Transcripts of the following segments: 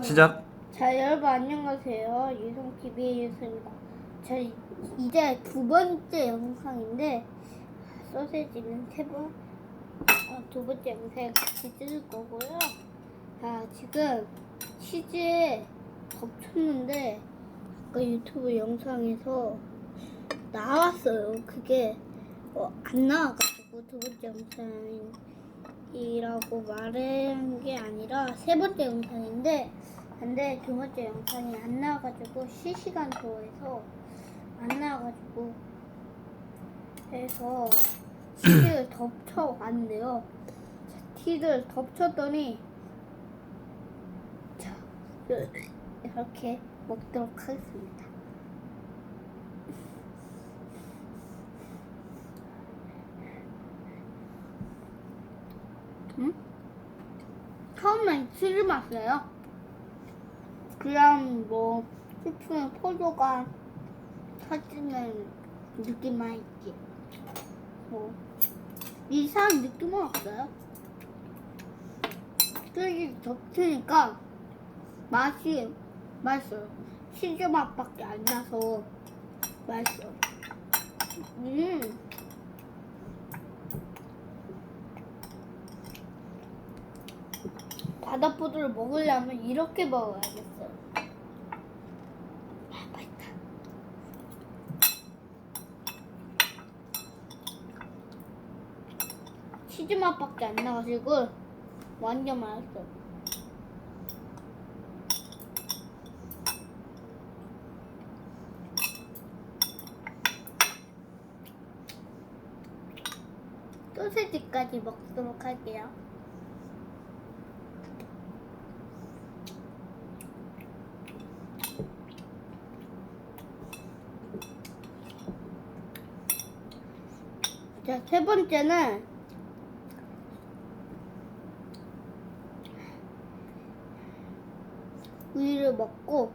시작. 자 여러분 안녕하세요. 유성TV의 유성입니다. 자 이- 이제 두 번째 영상인데 소세지는 세 번 어, 두 번째 영상 같이 찍을 거고요. 자 지금 치즈에 덮쳤는데 아까 유튜브 영상에서 나왔어요. 그게 어, 안 나와가지고 두 번째 영상 이라고 말한 게 아니라 세 번째 영상인데 근데 두 번째 영상이 안 나와가지고 실시간 도에서 안 나와가지고 해서 티를 덮쳐 왔는데요. 티를 덮쳤더니 자 그- 이렇게 먹도록 하겠습니다. 응? 처음엔 치즈 맛이에요. 그냥 뭐 스프는 포도가 터지는 느낌만 있지. 뭐 이상한 느낌은 없어요. 쓰기 덮치니까 맛이 맛있어요. 치즈 맛밖에 안 나서 맛있어요. 음. 바다포도를 먹으려면 이렇게 먹어야겠어요. 아, 맛있다. 치즈 맛밖에 안 나가지고 완전 맛있어. 소세지까지 먹도록 할게요. 자, 세 번째는 우유를 먹고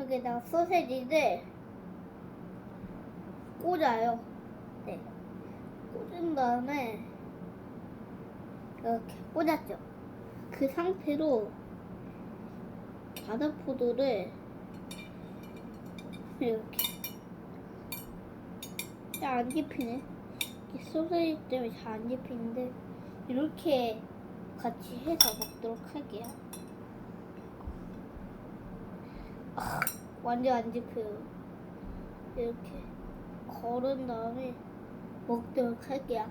여기다가 소세지를 꽂아요. 네. 꽂은 다음에 이렇게 꽂았죠. 그 상태로 바다 포도를 이렇게. 잘안 집히네. 이 소세지 때문에 잘 안 집히는데 이렇게 같이 해서 먹도록 할게요. 아, 완전 안 집혀요. 이렇게 걸은 다음에 먹도록 할게요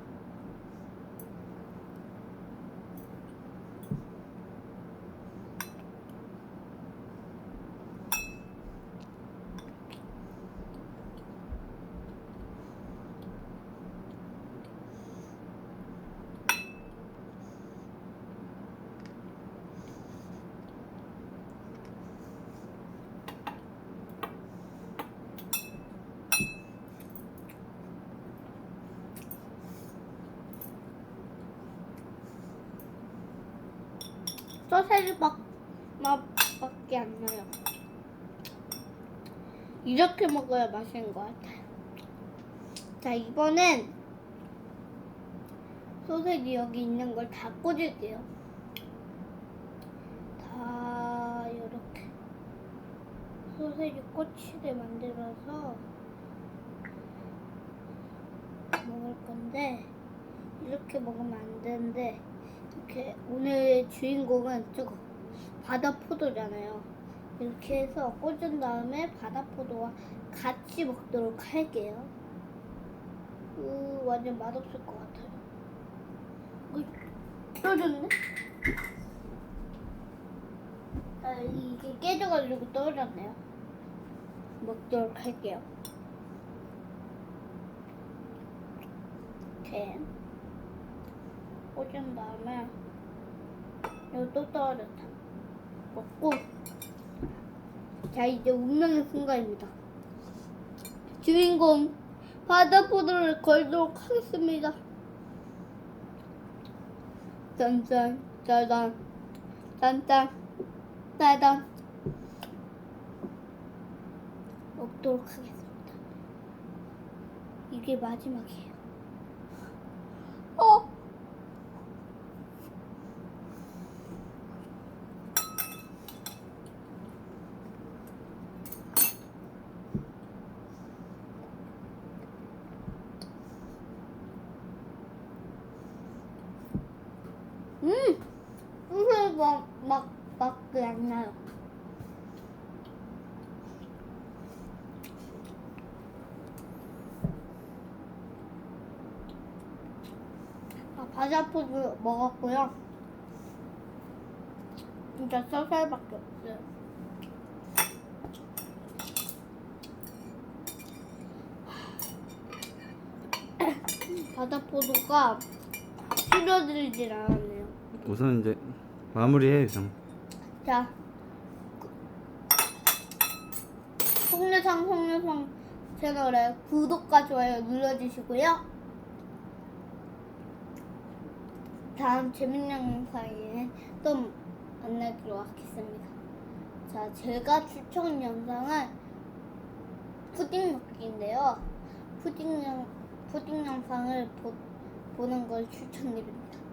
소세지 맛, 맛밖에 안 나요. 이렇게 먹어야 맛있는 것 같아요. 자, 이번엔 소세지 여기 있는 걸 다 꽂을게요. 다 이렇게 소세지 꼬치를 만들어서 먹을 건데 이렇게 먹으면 안 되는데 오늘 주인공은 저거 바다 포도잖아요. 이렇게 해서 꽂은 다음에 바다 포도와 같이 먹도록 할게요. 으, 완전 맛없을 것 같아요. 떨어졌네? 아, 이게 깨져가지고 떨어졌네요. 먹도록 할게요. 이렇게. 꽂은 다음에 또 떨어졌다. 먹고 자 이제 운명의 순간입니다. 주인공 바다포도를 걸도록 하겠습니다. 짠짠 짜잔 짠짠 짜잔 먹도록 하겠습니다. 이게 마지막이에요. 어 음! 소스 막, 막, 막, 그안 나요. 아, 바자포도 먹었고요. 진짜 쌀쌀밖에 없어요. 바다포도가 줄여들질 않았네요. 우선 이제 마무리해 유성. 자, 속내상 속내상 채널에 구독과 좋아요 눌러주시고요. 다음 재밌는 영상에 또 만나도록 하겠습니다. 자, 제가 추천 영상은 푸딩 먹기인데요. 푸딩 영 푸딩 영상을 보, 보는 걸 추천드립니다.